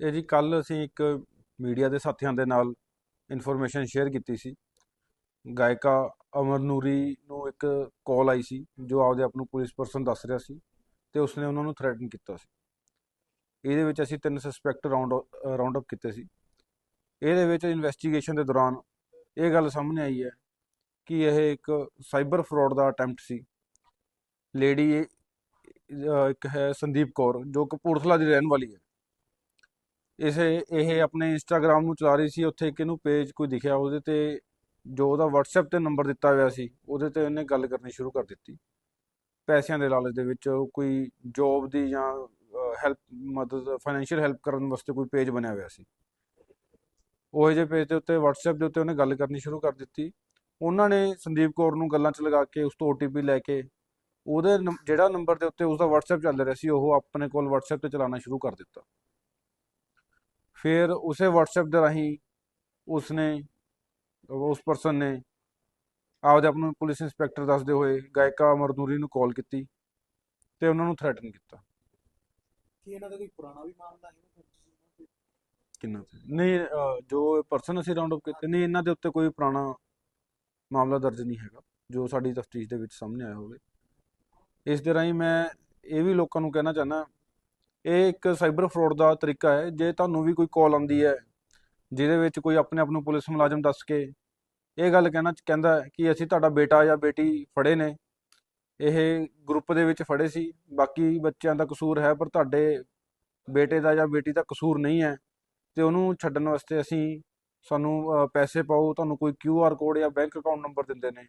ਇਹ ਜੀ ਕੱਲ ਅਸੀਂ ਇੱਕ ਮੀਡੀਆ ਦੇ ਸਾਥੀਆਂ ਦੇ ਨਾਲ ਇਨਫੋਰਮੇਸ਼ਨ ਸ਼ੇਅਰ ਕੀਤੀ ਸੀ। ਗਾਇਕਾ ਅਮਰ ਨੂਰੀ ਨੂੰ ਇੱਕ ਕਾਲ ਆਈ ਸੀ, ਜੋ ਆਪਦੇ ਆਪ ਨੂੰ ਪੁਲਿਸ ਪਰਸਨ ਦੱਸ ਰਿਹਾ ਸੀ ਤੇ ਉਸਨੇ ਉਹਨਾਂ ਨੂੰ ਥ੍ਰੈਟਨ ਕੀਤਾ ਸੀ। ਇਹਦੇ ਵਿੱਚ ਅਸੀਂ ਤਿੰਨ ਸਸਪੈਕਟ ਰਾਉਂਡ ਰਾਉਂਡ ਅਪ ਕੀਤੇ ਸੀ। ਇਹਦੇ ਵਿੱਚ ਇਨਵੈਸਟੀਗੇਸ਼ਨ ਦੇ ਦੌਰਾਨ ਇਹ ਗੱਲ ਸਾਹਮਣੇ ਆਈ ਹੈ ਕਿ ਇਹ ਇੱਕ ਸਾਈਬਰ ਫਰਾਡ ਦਾ ਅਟੈਂਪਟ ਸੀ। ਲੇਡੀ ਇੱਕ ਹੈ ਸੰਦੀਪ ਕੌਰ, ਜੋ ਕਪੂਰਥਲਾ ਦੀ ਰਹਿਣ ਵਾਲੀ ਹੈ। ਇਸੇ ਇਹ ਆਪਣੇ ਇੰਸਟਾਗ੍ਰam ਨੂੰ ਚਲਾ ਰਹੀ ਸੀ, ਉੱਥੇ ਇੱਕ ਇਹਨੂੰ ਪੇਜ ਕੋਈ ਦਿਖਿਆ ਉਹਦੇ ਤੇ, ਜੋ ਉਹਦਾ WhatsApp ਤੇ ਨੰਬਰ ਦਿੱਤਾ ਹੋਇਆ ਸੀ, ਉਹਦੇ ਤੇ ਉਹਨੇ ਗੱਲ ਕਰਨੀ ਸ਼ੁਰੂ ਕਰ ਦਿੱਤੀ। ਪੈਸਿਆਂ ਦੇ ਲਾਲਚ ਦੇ ਵਿੱਚ ਕੋਈ ਜੋਬ ਦੀ ਜਾਂ ਹੈਲਪ ਮਦਦ ਫਾਈਨੈਂਸ਼ੀਅਲ ਹੈਲਪ ਕਰਨ ਵਾਸਤੇ ਕੋਈ ਪੇਜ ਬਣਿਆ ਹੋਇਆ ਸੀ। ਉਹ ਜਿਹੇ ਪੇਜ ਦੇ ਉੱਤੇ WhatsApp ਦੇ ਉੱਤੇ ਉਹਨੇ ਗੱਲ ਕਰਨੀ ਸ਼ੁਰੂ ਕਰ ਦਿੱਤੀ। ਉਹਨਾਂ ਨੇ ਸੰਦੀਪ ਕੌਰ ਨੂੰ ਗੱਲਾਂ 'ਚ ਲਗਾ ਕੇ, ਉਸ ਤੋਂ OTP ਲੈ ਕੇ, ਉਹਦੇ ਨੰ- ਜਿਹੜਾ ਨੰਬਰ ਦੇ ਉੱਤੇ ਉਸਦਾ WhatsApp ਚੱਲ ਰਿਹਾ ਸੀ, ਉਹ ਆਪਣੇ ਕੋਲ WhatsApp ਤੇ ਚਲਾਉਣਾ ਸ਼ੁਰੂ ਕਰ ਦਿੱਤਾ। ਫਿਰ ਉਸੇ WhatsApp ਦੇ ਰਾਹੀਂ ਉਸਨੇ ਉਸ ਪਰਸਨ ਨੇ ਆਪਦੇ ਆਪ ਨੂੰ ਪੁਲਿਸ ਇੰਸਪੈਕਟਰ ਦੱਸਦੇ ਹੋਏ ਗਾਇਕਾ ਅਮਰ ਨੂਰੀ ਨੂੰ ਕਾਲ ਕੀਤੀ ਤੇ ਉਹਨਾਂ ਨੂੰ ਥ੍ਰੈਟਨ ਕੀਤਾ। ਕੀ ਇਹਨਾਂ ਦਾ ਕੋਈ ਪੁਰਾਣਾ ਵੀ ਮਾਮਲਾ ਹੈ? ਕਿੰਨਾ ਨਹੀਂ ਜੋ ਪਰਸਨ ਅਸੀਂ ਰਾਉਂਡ ਅਪ ਕੀਤੇ ਨਹੀਂ ਇਹਨਾਂ ਦੇ ਉੱਤੇ ਕੋਈ ਪੁਰਾਣਾ ਮਾਮਲਾ ਦਰਜ ਨਹੀਂ ਹੈਗਾ ਜੋ ਸਾਡੀ ਤਫਤੀਸ਼ ਦੇ ਵਿੱਚ ਸਾਹਮਣੇ ਆਇਆ ਹੋਵੇ। ਇਸ ਦੇ ਰਾਹੀਂ ਮੈਂ ਇਹ ਵੀ ਲੋਕਾਂ ਨੂੰ ਕਹਿਣਾ ਚਾਹੁੰਦਾ ਇਹ ਇੱਕ ਸਾਈਬਰ ਫਰਾਡ ਦਾ ਤਰੀਕਾ ਹੈ, ਜੇ ਤੁਹਾਨੂੰ ਵੀ ਕੋਈ ਕਾਲ ਆਉਂਦੀ ਹੈ, ਜਿਹਦੇ ਵਿੱਚ ਕੋਈ ਆਪਣੇ ਆਪ ਨੂੰ ਪੁਲਿਸ ਮੁਲਾਜ਼ਮ ਦੱਸ ਕੇ ਇਹ ਗੱਲ ਕਹਿਣਾ ਕਹਿੰਦਾ ਕਿ ਅਸੀਂ ਤੁਹਾਡਾ ਬੇਟਾ ਜਾਂ ਬੇਟੀ ਫੜੇ ਨੇ, ਇਹ ਗਰੁੱਪ ਦੇ ਵਿੱਚ ਫੜੇ ਸੀ, ਬਾਕੀ ਬੱਚਿਆਂ ਦਾ ਕਸੂਰ ਹੈ, ਪਰ ਤੁਹਾਡੇ ਬੇਟੇ ਦਾ ਜਾਂ ਬੇਟੀ ਦਾ ਕਸੂਰ ਨਹੀਂ ਹੈ, ਤੇ ਉਹਨੂੰ ਛੱਡਣ ਵਾਸਤੇ ਅਸੀਂ ਸਾਨੂੰ ਪੈਸੇ ਪਾਓ, ਤੁਹਾਨੂੰ ਕੋਈ ਕਿਊ ਆਰ ਕੋਡ ਜਾਂ ਬੈਂਕ ਅਕਾਊਂਟ ਨੰਬਰ ਦਿੰਦੇ ਨੇ,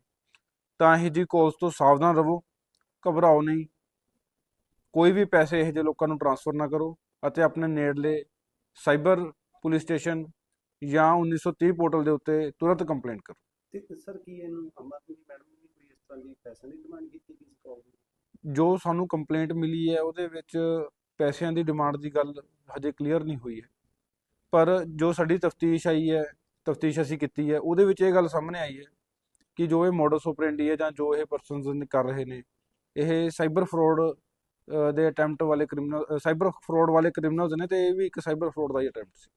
ਤਾਂ ਇਹ ਜੀ ਕਾਲਸ ਤੋਂ ਸਾਵਧਾਨ ਰਹੋ, ਘਬਰਾਓ ਨਹੀਂ। ਕੋਈ ਵੀ ਪੈਸੇ ਇਹੋ ਜਿਹੇ ਲੋਕਾਂ ਨੂੰ ਟ੍ਰਾਂਸਫਰ ਨਾ ਕਰੋ ਅਤੇ ਆਪਣੇ ਨੇੜਲੇ ਸਾਈਬਰ ਪੁਲਿਸ ਸਟੇਸ਼ਨ ਜਾਂ 1930 ਪੋਰਟਲ ਦੇ ਉੱਤੇ ਤੁਰੰਤ ਕੰਪਲੇਂਟ ਕਰੋ। ਤੇ ਸਰ ਕੀ ਇਹਨੂੰ ਅਮਰਪ੍ਰੀਤ ਮੈਡਮ ਨੇ ਕੋਈ ਇਸ ਤਰ੍ਹਾਂ ਦੀ ਪੈਸੇ ਦੀ ਡਿਮਾਂਡ ਕੀਤੀ ਕਿਸ ਕਾਲ? ਦੀ ਜੋ ਸਾਨੂੰ ਕੰਪਲੇਂਟ ਮਿਲੀ ਹੈ ਉਹਦੇ ਵਿੱਚ ਪੈਸਿਆਂ ਦੀ ਡਿਮਾਂਡ ਦੀ ਗੱਲ ਹਜੇ ਕਲੀਅਰ ਨਹੀਂ ਹੋਈ ਹੈ। ਪਰ ਜੋ ਸਾਡੀ ਤਫਤੀਸ਼ ਆਈ ਹੈ ਤਫਤੀਸ਼ ਅਸੀਂ ਕੀਤੀ ਹੈ ਉਹਦੇ ਵਿੱਚ ਇਹ ਗੱਲ ਸਾਹਮਣੇ ਆਈ ਹੈ ਕਿ ਜੋ ਇਹ ਮੋਡਸ ਆਪਰੈਂਡੀ ਹੈ ਜਾਂ ਜੋ ਇਹ ਪਰਸਨਸ ਕਰ ਰਹੇ ਨੇ ਇਹ ਸਾਈਬਰ ਫਰਾਡ ਦੇ ਅਟੈਂਪਟ ਵਾਲੇ ਕ੍ਰਿਮੀਨਲ ਸਾਈਬਰ ਫਰਾਡ ਵਾਲੇ ਕ੍ਰਿਮੀਨਲਸ ਨੇ ਤੇ ਇਹ ਵੀ ਇੱਕ ਸਾਈਬਰ ਫਰਾਡ ਦਾ ਹੀ ਅਟੈਂਪਟ ਸੀ।